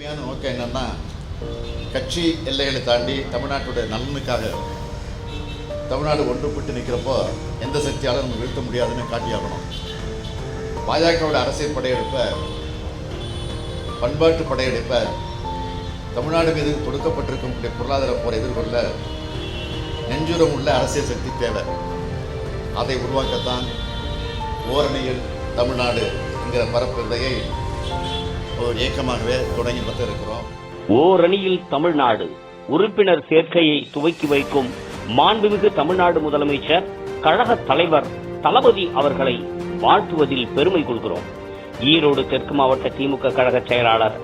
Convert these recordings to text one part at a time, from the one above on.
உண்மையான நோக்கம் என்னன்னா கட்சி எல்லைகளை தாண்டி தமிழ்நாட்டுடைய நலனுக்காக தமிழ்நாடு ஒன்றுபட்டு நிற்கிறப்போ எந்த சக்தியாலும் நம்ம வீழ்த்த முடியாதுன்னு காட்டியாகணும். பாஜகவோட அரசியல் படையெடுப்பை பண்பாட்டு படையெடுப்பை தமிழ்நாடு மீது தொடுக்கப்பட்டிருக்கக்கூடிய பொருளாதார போரை எதிர்கொள்ள நெஞ்சுரம் உள்ள அரசியல் சக்தி தேவை. அதை உருவாக்கத்தான் ஓரணியில் தமிழ்நாடு என்கிற பரப்பு விதையை ஒரு இயக்கமாகவே தொடங்கி பார்த்து இருக்கிறோம். ஓரணியில் தமிழ்நாடு உறுப்பினர் சேர்க்கையை துவக்கி வைக்கும் மாண்புமிகு தமிழ்நாடு முதலமைச்சர் கழக தலைவர் தளபதி அவர்களை வாழ்த்துவதில் பெருமை கொள்கிறோம். ஈரோடு தெற்கு மாவட்ட திமுக கழக செயலாளர்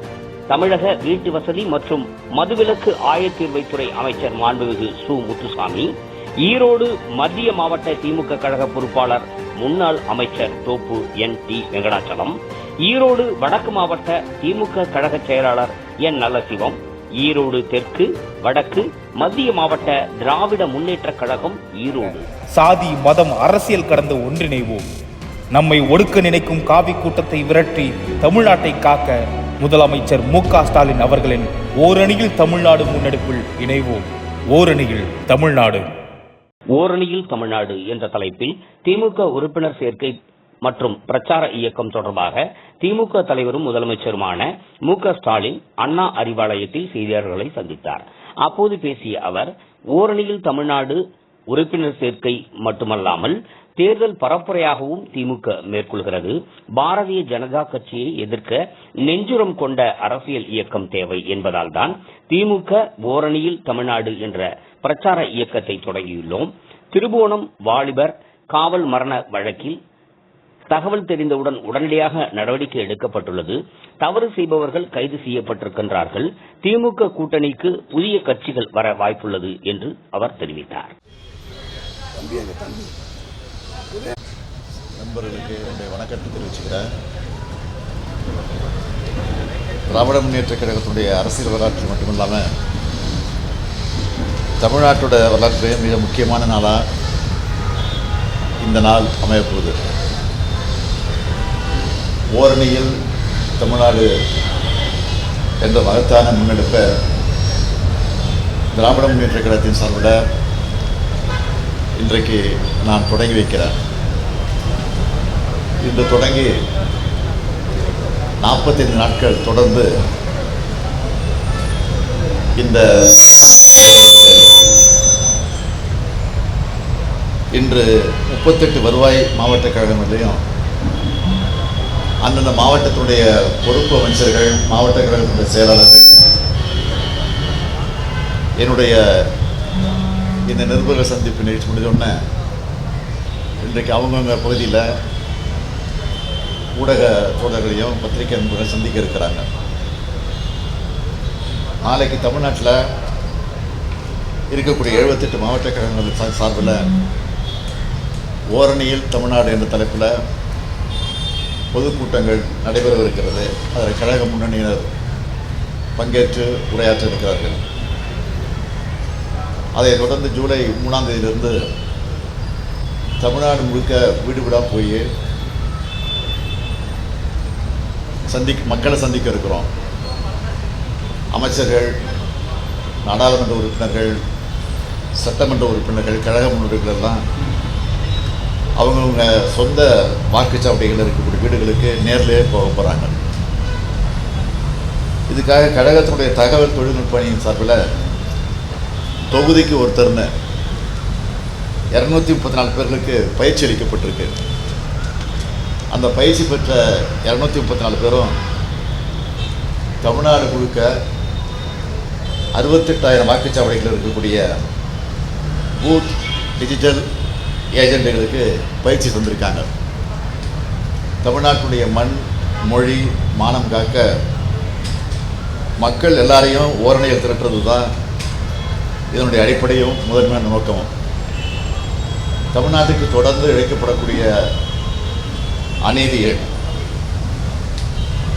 தமிழக வீட்டு வசதி மற்றும் மதுவிலக்கு ஆயத்தீர்வைத்துறை அமைச்சர் மாண்புமிகு சு. முத்துசாமி ஈரோடு மத்திய மாவட்ட திமுக கழக பொறுப்பாளர் முன்னாள் அமைச்சர் தோப்பு என். டி. வெங்கடாச்சலம் ஈரோடு வடக்கு மாவட்ட திமுக கழக செயலாளர் என் நல்லசிவம் ஈரோடு தெற்கு வடக்கு மத்திய மாவட்ட திராவிட முன்னேற்ற கழகம் ஈரோடு. சாதி மதம் அரசியல் கடந்து ஒன்றிணைவோம். நம்மை ஒடுக்க நினைக்கும் காவி கூட்டத்தை விரட்டி தமிழ்நாட்டை காக்க முதலமைச்சர் மு ஸ்டாலின் அவர்களின் ஓரணியில் தமிழ்நாடு முன்னெடுப்பில் இணைவோம். ஓரணியில் தமிழ்நாடு. ஓரணியில் தமிழ்நாடு என்ற தலைப்பில் திமுக உறுப்பினர் சேர்க்கை மற்றும் பிரச்சார இயக்கம் தொடர்பாக திமுக தலைவரும் முதலமைச்சருமான மு க ஸ்டாலின் அண்ணா அறிவாலயத்தில் செய்தியாளர்களை சந்தித்தார். அப்போது பேசிய அவர் ஓரணியில் தமிழ்நாடு உறுப்பினர் சேர்க்கை மட்டுமல்லாமல் தேர்தல் பரப்புரையாகவும் திமுக மேற்கொள்கிறது. பாரதிய ஜனதா கட்சியை எதிர்க்க நெஞ்சுரம் கொண்ட அரசியல் இயக்கம் தேவை என்பதால் தான் திமுக ஓரணியில் தமிழ்நாடு என்ற பிரச்சார இயக்கத்தை தொடங்கியுள்ளோம். திருபுவனம் வாலிபர் காவல் மரண வழக்கில் தகவல் தெரிந்தவுடன் உடனடியாக நடவடிக்கை எடுக்கப்பட்டுள்ளது. தவறு செய்பவர்கள் கைது செய்யப்பட்டிருக்கின்றார்கள். திமுக கூட்டணிக்கு புதிய கட்சிகள் வர வாய்ப்புள்ளது என்று அவர் தெரிவித்தார். நண்பர்களுக்கு என்னுடைய வணக்கத்தை தெரிவிச்சுக்கிறேன். திராவிட முன்னேற்ற கழகத்துடைய அரசியல் வரலாற்று மட்டுமில்லாமல் தமிழ்நாட்டோட வரலாற்று மிக முக்கியமான நாளாக இந்த நாள் அமையப்போகுது. ஓரணியில் தமிழ்நாடு என்ற மகத்தான முன்னெடுப்பை திராவிட முன்னேற்ற கழகத்தின் சார்பில் இன்றைக்கு நான் தொடங்கி வைக்கிறேன். இன்று தொடங்கி நாற்பத்தைந்து நாட்கள் தொடர்ந்து இந்த இன்று முப்பத்தெட்டு வருவாய் மாவட்ட கழகங்களையும் அந்தந்த மாவட்டத்தினுடைய பொறுப்பு அமைச்சர்கள் மாவட்ட கழகத்தினுடைய செயலாளர்கள். என்னுடைய இந்த நிருபர்கள் சந்திப்பு நிகழ்ச்சி முடிஞ்சோடனே இன்றைக்கு அவங்கவுங்க பகுதியில் ஊடக தோழர்களையும் பத்திரிகை நண்பர்கள் சந்திக்க இருக்கிறாங்க. நாளைக்கு தமிழ்நாட்டில் இருக்கக்கூடிய எழுபத்தெட்டு மாவட்ட கழகங்கள் சார்பில் ஓரணியில் தமிழ்நாடு என்ற தலைப்பில் பொதுக்கூட்டங்கள் நடைபெறவிருக்கிறது. அதில் கழக முன்னணியினர் பங்கேற்று உரையாற்ற இருக்கிறார்கள் அதைத் தொடர்ந்து ஜூலை மூணாம் தேதியிலிருந்து தமிழ்நாடு முழுக்க வீடு வீடாக போய் சந்திக் மக்களை சந்திக்க இருக்கிறோம். அமைச்சர்கள் நாடாளுமன்ற உறுப்பினர்கள் சட்டமன்ற உறுப்பினர்கள் கழக முன்னோடிகள் எல்லாம் அவங்கவுங்க சொந்த வாக்குச்சாவடிகள் இருக்கக்கூடிய வீடுகளுக்கு நேர்லேயே போக போகிறாங்க இதுக்காக கழகத்தினுடைய தகவல் தொழில்நுட்ப அணியின் சார்பில் தொகுதிக்கு ஒருத்தர்னு இரநூத்தி முப்பத்தி நாலு பேர்களுக்கு பயிற்சி அளிக்கப்பட்டிருக்கு. அந்த பயிற்சி பெற்ற இரநூத்தி முப்பத்தி நாலு பேரும் தமிழ்நாடு முழுக்க அறுபத்தெட்டாயிரம் வாக்குச்சாவடிகள் இருக்கக்கூடிய பூத் டிஜிட்டல் ஏஜெண்டுகளுக்கு பயிற்சி தந்திருக்காங்க. தமிழ்நாட்டுடைய மண் மொழி மானம் காக்க மக்கள் எல்லாரையும் ஓரணையில் திரட்டுறது தான் இதனுடைய அடிப்படையும் முதன்மையான நோக்கமும். தமிழ்நாட்டுக்கு தொடர்ந்து இழைக்கப்படக்கூடிய அநீதிகள்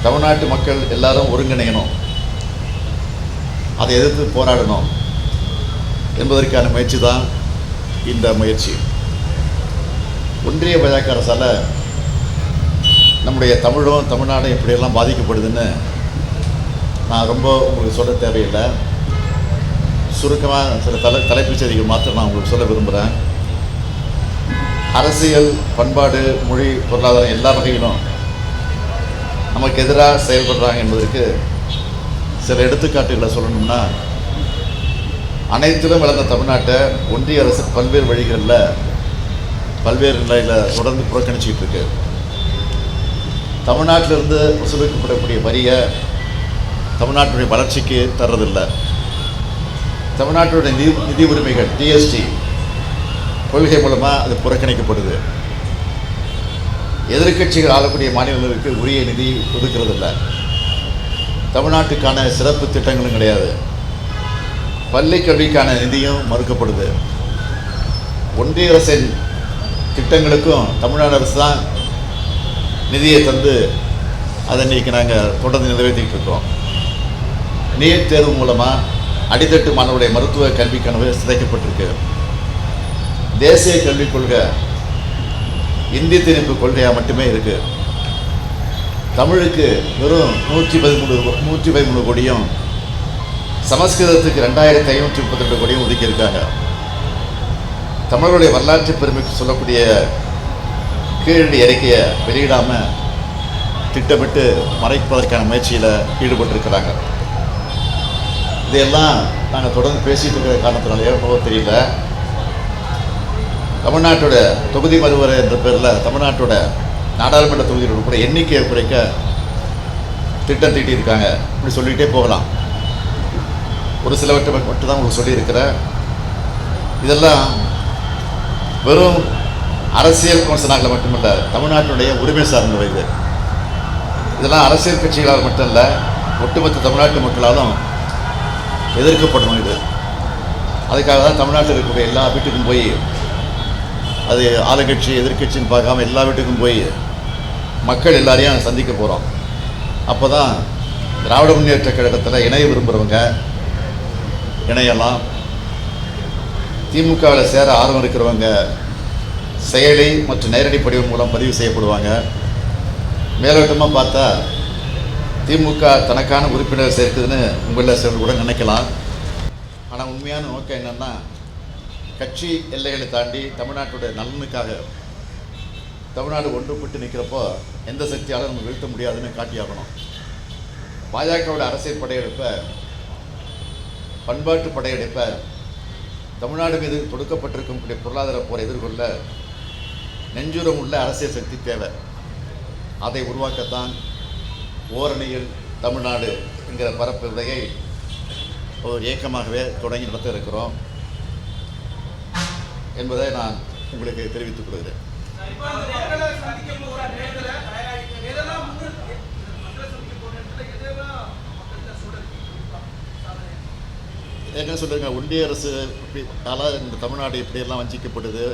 தமிழ்நாட்டு மக்கள் எல்லாரும் ஒருங்கிணையணும். அதை எதிர்த்து போராடணும் என்பதற்கான முயற்சி தான் இந்த முயற்சி. ஒன்றிய பாஜக அரசால் நம்முடைய தமிழும் தமிழ்நாடும் எப்படியெல்லாம் பாதிக்கப்படுதுன்னு நான் ரொம்ப உங்களுக்கு சொல்ல தேவையில்லை. சுருக்கமாக சில தலை தலைப்புச் செய்திகள் மாத்திரம் நான் உங்களுக்கு சொல்ல விரும்புகிறேன் அரசியல் பண்பாடு மொழி பொருளாதாரம் எல்லா வகையிலும் நமக்கு எதிராக செயல்படுறாங்க என்பதற்கு சில எடுத்துக்காட்டுகளை சொல்லணும்னா அனைத்திலும் வளர்ந்த தமிழ்நாட்டை ஒன்றிய அரசு பல்வேறு வழிகளில் பல்வேறு நிலையில் தொடர்ந்து புறக்கணிச்சிக்கிட்டு இருக்கு. தமிழ்நாட்டிலிருந்து வசூலிக்கப்படக்கூடிய வரியை தமிழ்நாட்டுடைய வளர்ச்சிக்கு தர்றதில்லை. தமிழ்நாட்டுடைய நிதி நிதி உரிமைகள் டிஎஸ்டி கொள்கை மூலமாக அது புறக்கணிக்கப்படுது. எதிர்க்கட்சிகள் ஆளக்கூடிய மாநிலங்களுக்கு உரிய நிதி ஒதுக்கிறதில்ல. தமிழ்நாட்டுக்கான சிறப்பு திட்டங்களும் கிடையாது. பள்ளி கல்விக்கான நிதியும் மறுக்கப்படுது. ஒன்றிய அரசின் திட்டங்களுக்கும் தமிழ்நாடு அரசு தான் நிதியை தந்து அதை இன்றைக்கி நாங்கள் தொடர்ந்து நிறைவேற்றிக்கிட்டு இருக்கோம். நீட் தேர்வு மூலமாக அடித்தட்டு மாணவருடைய மருத்துவ கல்வி கனவு சிதைக்கப்பட்டிருக்கு. தேசிய கல்விக் கொள்கை இந்தி திணிப்பு கொள்கையாக மட்டுமே இருக்குது தமிழுக்கு வெறும் நூற்றி பதிமூணு நூற்றி பதிமூணு கோடியும் சமஸ்கிருதத்துக்கு ரெண்டாயிரத்தி ஐநூற்றி முப்பத்தெட்டு கோடியும் ஒதுக்கியிருக்காங்க. தமிழருடைய வரலாற்று பெருமைக்கு சொல்லக்கூடிய கீழடி அறிக்கையை வெளியிடாமல் திட்டமிட்டு மறைப்பதற்கான முயற்சியில் ஈடுபட்டிருக்கிறாங்க. இதையெல்லாம் நாங்கள் தொடர்ந்து பேசிகிட்டு இருக்கிற காரணத்தினால என்னவோ தெரியல. தமிழ்நாட்டோட தொகுதி மறுவரை என்ற பேரில் தமிழ்நாட்டோட நாடாளுமன்ற தொகுதிகளோட கூட எண்ணிக்கையை குறைக்க திட்டம் தீட்டியிருக்காங்க. இப்படி சொல்லிகிட்டே போகலாம். ஒரு சிலவற்றை மட்டும்தான் உங்களுக்கு சொல்லியிருக்கிறேன். இதெல்லாம் வெறும் அரசியல் விமர்சனங்களை மட்டுமல்ல தமிழ்நாட்டினுடைய உரிமை சார்ந்தவை இது இதெல்லாம் அரசியல் கட்சிகளால் மட்டும் இல்லை ஒட்டுமொத்த தமிழ்நாட்டு மக்களாலும் எதிர்க்கப்படணும் இது அதுக்காக தான் தமிழ்நாட்டில் இருக்கக்கூடிய எல்லா வீட்டுக்கும் போய் அது ஆளுங்கட்சி எதிர்க்கட்சின்னு பார்க்காம எல்லா வீட்டுக்கும் போய் மக்கள் எல்லாரையும் சந்திக்க போகிறோம் அப்போ தான் திராவிட முன்னேற்ற கழகத்தில் இணைய விரும்புகிறவங்க இணையலாம் திமுகவில் சேர ஆர்வம் இருக்கிறவங்க செயலி மற்றும் நேரடி படிவம் மூலம் பதிவு செய்யப்படுவாங்க. மேலோட்டமாக பார்த்தா திமுக தனக்கான உறுப்பினர் சேர்க்குதுன்னு உங்களில் சிலர் கூட நினைக்கலாம். ஆனால் உண்மையான நோக்கம் என்னென்னா கட்சி எல்லைகளை தாண்டி தமிழ்நாட்டுடைய நலனுக்காக தமிழ்நாடு ஒன்றுபட்டு நிற்கிறப்போ எந்த சக்தியாலும் நம்ம வீழ்த்த முடியாதுன்னு காட்டியாகணும். பாஜகவோட அரசியல் படையெடுப்பை பண்பாட்டு படையெடுப்பை தமிழ்நாடு மீது தொடுக்கப்பட்டிருக்கும் கூடிய பொருளாதார போரை எதிர்கொள்ள நெஞ்சுரம் உள்ள அரசியல் சக்தி தேவை. அதை உருவாக்கத்தான் ஓரணியில் தமிழ்நாடு என்கிற பரப்புரையை ஒரு இயக்கமாகவே தொடங்கி நடத்த இருக்கிறோம் என்பதை நான் உங்களுக்கு தெரிவித்துக் கொள்கிறேன். ஏற்கனவே சொல்லுங்க ஒன்றிய அரசு இப்படி இந்த தமிழ்நாடு இப்படியெல்லாம் வஞ்சிக்கப்படுது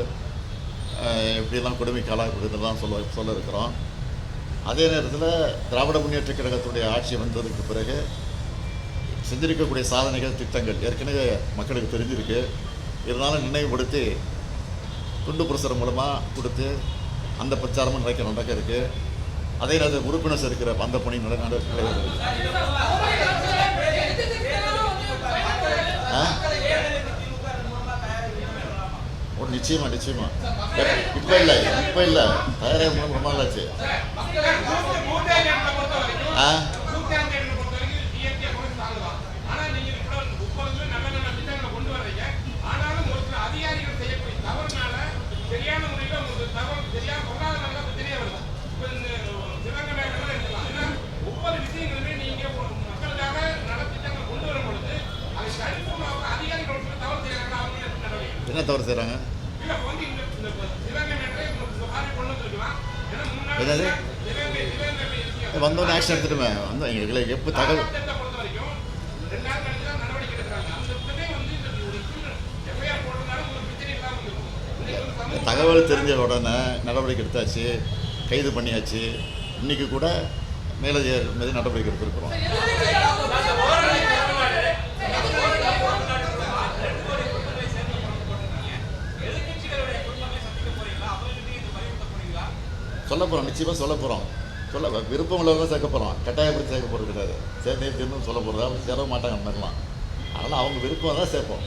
இப்படியெல்லாம் கொடுமைக்கு ஆளாகப்படுதுலாம் சொல்ல சொல்ல இருக்கிறோம் அதே நேரத்தில் திராவிட முன்னேற்ற கழகத்துடைய ஆட்சி வந்ததுக்கு பிறகு செஞ்சிருக்கக்கூடிய சாதனைகள் திட்டங்கள் ஏற்கனவே மக்களுக்கு தெரிஞ்சிருக்கு. இருந்தாலும் நினைவுபடுத்தி துண்டு பிரசுரம் மூலமாக கொடுத்து அந்த பிரச்சாரமும் நடக்க நடக்க இருக்குது அதே நேரத்தில் உறுப்பினர் இருக்கிற அந்த பணி நட நட நடைபெறுது. ஆ ஒரு நிச்சயமா நிச்சயமா. இப்போ இல்லை இப்போ இல்லை. தயாராக மூலம் ரொம்ப நாளாச்சு ஆ? என்ன தவறு செய்கிறாங்க என்னது? வந்தோடனே ஆக்ஷன் எடுத்துட்டுமே. வந்து எங்களுக்கு எப்போ தகவல் தகவல் தெரிஞ்ச உடனே நடவடிக்கை எடுத்தாச்சு. கைது பண்ணியாச்சு. இன்னைக்கு கூட மேலதிகாரி மீது நடவடிக்கை எடுத்திருக்கிறோம். சொல்ல போகிறோம் நிச்சயமாக சொல்ல போகிறோம் சொல்ல விருப்பம் உள்ளவங்க சேர்க்க போகிறோம் கட்டாயப்படுத்தி சேர்க்க போகிறது கிடையாது. சேர்ந்தே திரும்ப சொல்ல போகிறதா சேர மாட்டாங்க அந்த மாதிரிலாம். அதனால் அவங்க விருப்பம் தான் சேர்ப்போம்.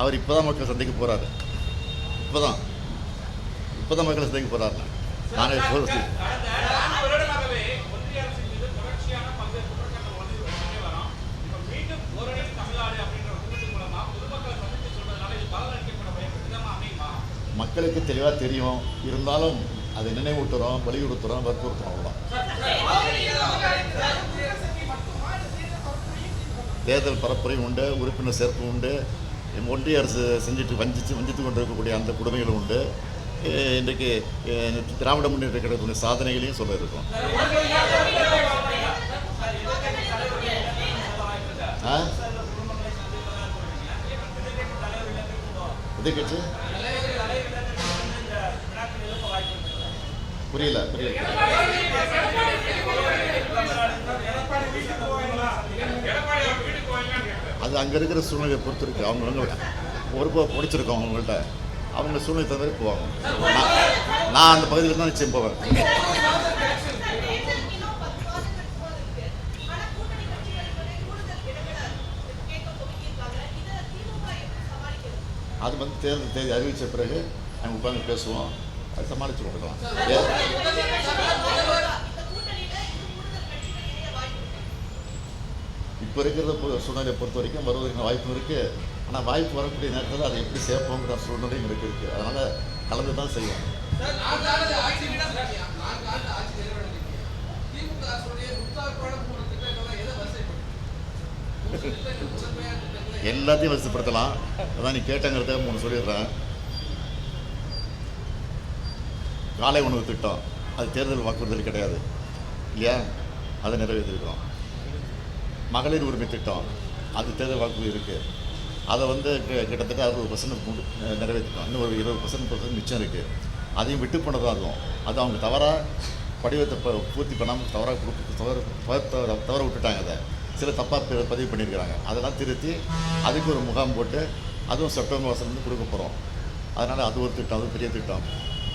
அவர் இப்போ தான் மக்கள் சந்திக்க போகிறாரு இப்போ தான் இப்போ தான் மக்களை சந்திக்க போகிறாரு நானே சொல்றது கடந்த நான்கு வருடமாகவே ஒன்றிய அரசின் மீது தொடர்ச்சியான பல்வேறு குற்றச்சாட்டுகள் வந்து வந்துட்டே வரோம். இப்ப மீண்டும் ஓரணியில் தமிழ்நாடு அப்படின்ற ஒரு திட்டத்தின் மூலமா பொதுமக்களை சந்தித்து சொல்வதனால இது பலனளிக்கப்பட விதமா அமையுமா மக்களுக்கு தெளிவாக தெரியும். இருந்தாலும் அதை நினைவூட்டுறோம் வலியுறுத்துறோம் வற்புறுத்துறோம் அவ்வளோதான் தேர்தல் பரப்புரையும் உண்டு உறுப்பினர் சேர்ப்பு உண்டு. ஒன்றிய அரசு செஞ்சுட்டு வஞ்சித்து வஞ்சித்து கொண்டிருக்கக்கூடிய அந்த கொடுமைகளும் உண்டு. இன்றைக்கு திராவிட முன்னேற்ற கழகத்தினுடைய சாதனைகளையும் சொல்ல இருக்கும். எதிர்கட்சி எது கட்சி புரியல புரியல. அது அங்கே இருக்கிற சூழ்நிலையை பொறுத்திருக்கு. அவங்க பொறுப்பை பிடிச்சிருக்கோம் அவங்கள்ட்ட. அவங்க சூழ்நிலை தவிர போவாங்க. நான் அந்த பகுதியில் தான் நிச்சயம் போவேன். அது வந்து தேர்தல் தேதி அறிவித்த பிறகு நாங்கள் உட்காந்து பேசுவோம். அது சமாளிச்சு கொடுக்கலாம். இப்போ இருக்கிற சூழ்நிலையை பொறுத்த வரைக்கும் வருவதற்கு வாய்ப்பு இருக்குது ஆனால் வாய்ப்பு வரக்கூடிய நேரத்தில் அதை எப்படி சேர்ப்போங்கிற சூழ்நிலையும் இருக்கு இருக்குது அதனால் கலந்து தான் செய்வோம் எல்லாத்தையும் வசதிப்படுத்தலாம் அதான் நீ கேட்டேங்கிறத மூணு சொல்லிடுறேன் ஆட்சி நிறைவேற்றிருக்கீங்க. திமுக அரசுடைய முத்தாய்ப்பான மூணு திட்டங்களை எதை வரிசைப்படுத்தும்? மூணு திட்டங்கள், முதன்மையான திட்டங்களை எதை எல்லாத்தையும் வசப்படுத்தலாம் அதான் நீ கேட்டங்கிறத மூணு சொல்லிடுறேன் காலை உணவு திட்டம். அது தேர்தல் வாக்குறுதல் கிடையாது. இல்லையா? அதை நிறைவேற்றிருக்கோம் மகளிர் உரிமை திட்டம். அது தேர்தல் வாக்குறுதி இருக்குது அதை வந்து கிட்டத்தட்ட அறுபது பர்சன்ட் நிறைவேற்றிட்டோம் இன்னும் ஒரு இருபது பர்சன்ட் பர்சன்ட் மிச்சம் இருக்குது அதையும் விட்டு போனதாக அதுவும் அது அவங்க தவறாக படிவத்தை ப- பூர்த்தி பண்ணாமல் தவறாக கொடுத்து தவறு தவறு- தவற விட்டுட்டாங்க அதை. சில தப்பாக பதிவு பண்ணியிருக்கிறாங்க. அதெல்லாம் திருத்தி அதுக்கு ஒரு முகாம் போட்டு அதுவும் செப்டம்பர் மாதத்துலேருந்து கொடுக்க போகிறோம் அதனால் அது ஒரு திட்டம் அது பெரிய திட்டம்.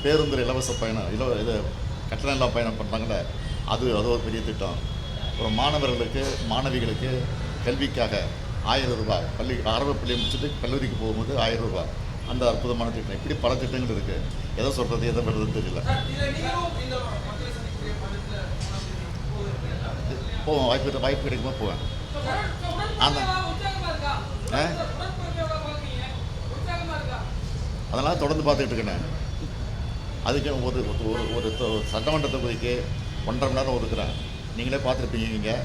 பேருந்து இலவச பயணம் இலவ இது கட்டணம் இல்லாம பயணம் பண்ணுறாங்களே அது அது ஒரு பெரிய திட்டம். அப்புறம் மாணவர்களுக்கு மாணவிகளுக்கு கல்விக்காக ஆயிரம் ரூபாய் பள்ளி ஆரம்ப பள்ளி முடிச்சுட்டு கல்லூரிக்கு போகும்போது ஆயிரம் ரூபாய். அந்த அற்புதமான திட்டம். இப்படி பல திட்டங்கள் இருக்குது எதை சொல்கிறது எதை பண்ணுறதுன்னு தெரியல. போவேன் வாய்ப்பு வாய்ப்பு கிடைக்குமா? போவேன். ஆமாம் ஆ? அதெல்லாம் தொடர்ந்து பார்த்துக்கிட்டு இருக்கேன் அதுக்கு ஒரு ஒரு ஒரு சட்டமன்ற தொகுதிக்கு ஒன்றரை மணி நேரம் ஒதுக்குறேன் நீங்களே பார்த்துருப்பீங்க நீங்கள்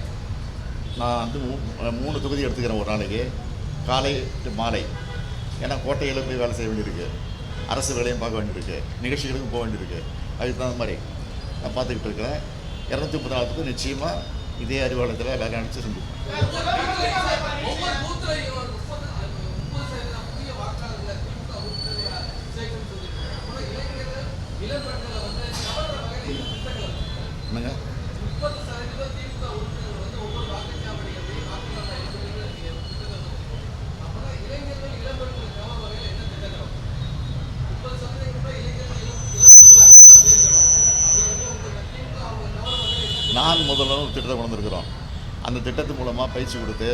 நான் வந்து மூ- மூணு தொகுதி எடுத்துக்கிறேன் ஒரு நாளைக்கு. காலை டு மாலை. ஏன்னா கோட்டையில் போய் வேலை செய்ய வேண்டியிருக்கு. அரசு வேலையும் பார்க்க வேண்டியிருக்கு. நிகழ்ச்சிகளுக்கும் போக வேண்டியிருக்கு. அதுக்கு தகுந்த மாதிரி நான் பார்த்துக்கிட்டு இருக்கிறேன். இரநூத்தி முப்பது நாளுக்கு நிச்சயமாக இதே அறிவாளத்தில் வேலை நினச்சி செஞ்சுருக்கேன் ஒவ்வொரு பூத்துலையும் ஒரு முப்பது முப்பது சதவீதம் புதிய வாக்காளர்களை திமுக உறுப்பினர்களை சேர்க்கணும்னு சொல்லியிருக்காங்க. அப்புறம் இளைஞர்கள், இளம்பெண்களை வந்து கவர்ற வகையில் இந்த திட்டங்கள் இருக்கு. என்னங்க முப்பது சதவீதம் திமுக உறுப்பினர்கள் வந்து ஒவ்வொரு வாக்குச்சாவடிகளையும் வாக்குகளை எழுதுறீங்க நீங்க திட்டத்தை வச்சிருக்கீங்க. அப்பதான் இளைஞர்கள், இளம்பெண்களை கவர்ற வகையில் என்ன திட்டங்கள் இருக்கு? முப்பது சதவீதம் கூட இளைஞர்கள், இளம் இளம்பெண்களை அதிகமா சேர்க்கணும். அப்படி வந்து உங்க திமுக அவங்க கவர்ற வகையில் என்ன நான் முதல்ல ஒரு திட்டத்தை கொண்டு வந்திருக்கிறோம் அந்த திட்டத்து மூலமாக பயிற்சி கொடுத்து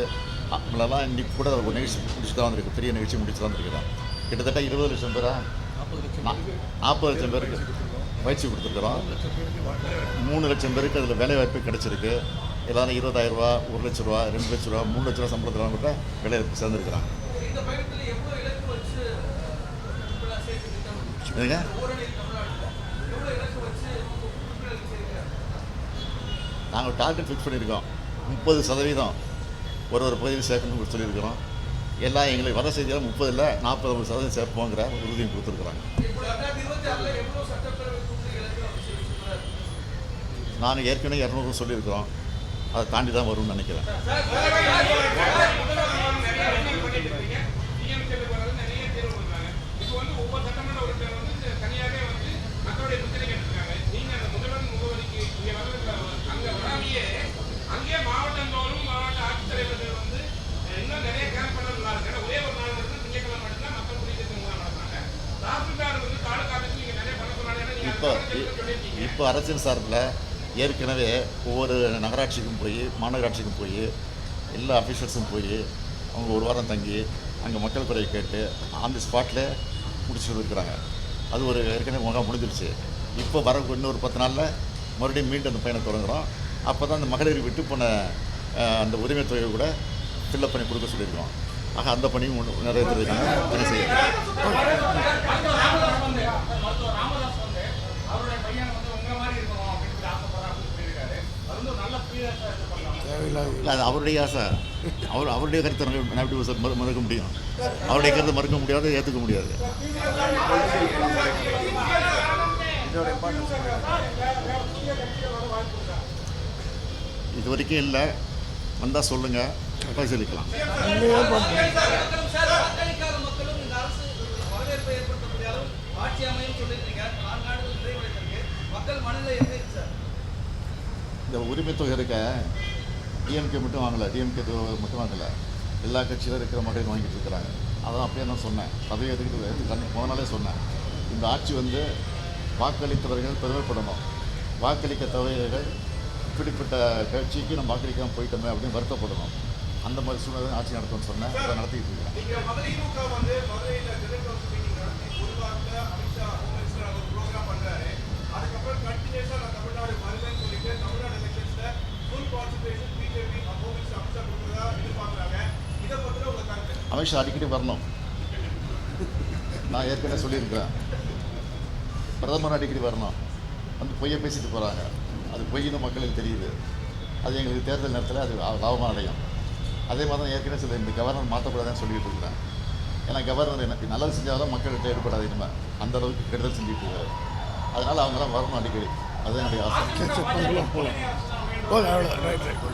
நம்மளெல்லாம் இன்றைக்கி கூட ஒரு நிகழ்ச்சி முடிச்சு தான் வந்திருக்கு பெரிய நிகழ்ச்சி முடிச்சு தான் வந்திருக்கிறோம். கிட்டத்தட்ட இருபது லட்சம் பேரா? நாற்பது லட்சம் பேருக்கு. பயிற்சி கொடுத்துருக்குறோம். மூணு லட்சம் பேருக்கு அதில் வேலை வாய்ப்பு கிடச்சிருக்கு. எல்லாரும் இருபதாயிரம் ரூபா ஒரு லட்ச ரூபா ரெண்டு லட்ச ரூபா மூணு லட்ச ரூபா சம்பளத்தில் கூட வேலை வாய்ப்பு சேர்ந்துருக்குறாங்க. இந்த நாங்கள் டார்கெட் ஃபிக்ஸ் பண்ணியிருக்கோம். முப்பது சதவீதம். ஒரு ஒரு பகுதியில் சேர்க்கணும்னு சொல்லியிருக்கிறோம். எல்லாம் எங்களுக்கு வர செய்தியில் முப்பதில் நாற்பது சதவீதம் சேர்ப்போங்கிற உறுதியும் கொடுத்துருக்குறாங்க. நான் ஏற்கனவே இரநூறு சொல்லியிருக்கிறோம். அதை தாண்டி தான் வரும்னு நினைக்கிறேன். இப்போ இப்போ அரசின் சார்பில் ஏற்கனவே ஒவ்வொரு நகராட்சிக்கும் போய் மாநகராட்சிக்கும் போய் எல்லா அஃபீஷியல்ஸும் போய் அவங்க ஒரு வாரம் தங்கி அங்கே மக்கள் குறையை கேட்டு ஆன் தி ஸ்பாட்டில் முடிச்சுட்டு இருக்கிறாங்க அது ஒரு ஏற்கனவே முகாம் முடிஞ்சிருச்சு. இப்போ வர இன்னொரு பத்து நாளில் மறுபடியும் மீண்டும் அந்த பயணம் தொடங்குகிறோம் அப்போ தான் அந்த மகளிர் விட்டு போன அந்த உரிமை தொகையை கூட ஃபில்லப் பண்ணி கொடுக்க சொல்லியிருக்கோம். ஆக அந்த பணியும் நிறைய நிறைவேற்றுறதுக்கான பணி செய்யணும் ராமதாஸ் வந்து மருத்துவர் ராமதாஸ் வந்து அவருடைய பையன் வந்து உங்க மாதிரி இருக்கணும் அப்படின்னு சொல்லி ஆசைப்படுறேன் அப்படின்னு சொல்லியிருக்காரு அது வந்து ஒரு நல்ல பீரியஸா இது பண்ணலாம் இல்லை அது அவருடைய ஆசை. அவர் அவருடைய கருத்தை மறு- மறுக்க முடியும்? அவருடைய கருத்தை மறுக்க முடியாது ஏற்றுக்க முடியாது. இது வரைக்கும் இல்லை. வந்தால் சொல்லுங்கள் பரிசீலிக்கலாம். மக்கள் சார். இந்த உரிமை தொகை இருக்க டிஎம்கே மட்டும் வாங்கலை டிஎம்கே மட்டும் வாங்கலை. எல்லா கட்சியிலும் இருக்கிற மக்கள் வாங்கிட்டு இருக்கிறாங்க. அதான் அப்படியே நான் சொன்னேன். பதவி எதுக்கு கண்ணு போன நாளே சொன்னேன். இந்த ஆட்சி வந்து வாக்களித்தவர்கள் பெருமைப்படணும். வாக்களிக்க தவறியவர்கள் இப்படிப்பட்ட கட்சிக்கு நம்ம வாக்களிக்காமல் போயிட்டோமே அப்படின்னு வருத்தப்படணும். அந்த மாதிரி சூழ்நிலை ஆட்சி நடத்தும்னு சொன்னேன். அதை நடத்திட்டு இருக்கிறேன் அதுக்கப்புறம் நான் தமிழ்நாடு வருவேன்னு சொல்லிட்டு Tamil Nadu full concentration BJP Amit Shah கொடுக்குறதா இதை கருத்து? அமித்ஷா அடிக்கடி வரணும். நான் ஏற்கனவே சொல்லியிருக்கிறேன். பிரதமர் அடிக்கடி வரணும். வந்து பொய்யை பேசிட்டு போகிறாங்க அது பொய்ன்னு மக்களுக்கு தெரியுது. அது எங்களுக்கு தேர்தல் நேரத்தில் அது லாபமாக அடையும் அதே மாதிரி தான் ஏற்கனவே சொல்லி இந்த கவர்னர் மாற்றக்கூடாதுன்னு சொல்லிட்டு இருக்கிறேன். ஏன்னா கவர்னர் எனக்கு நல்லது செஞ்சாலும் மக்கள்கிட்ட ஈடுபடாது நம்ம அந்த அளவுக்கு கெடுதல் செஞ்சுட்டு இருக்காரு. அதனால் அவங்களாம் வரணும் அடிக்கடி. அதுதான் என்னுடைய ஆசை. போதும் அவ்வளோ ரைட் ரைட்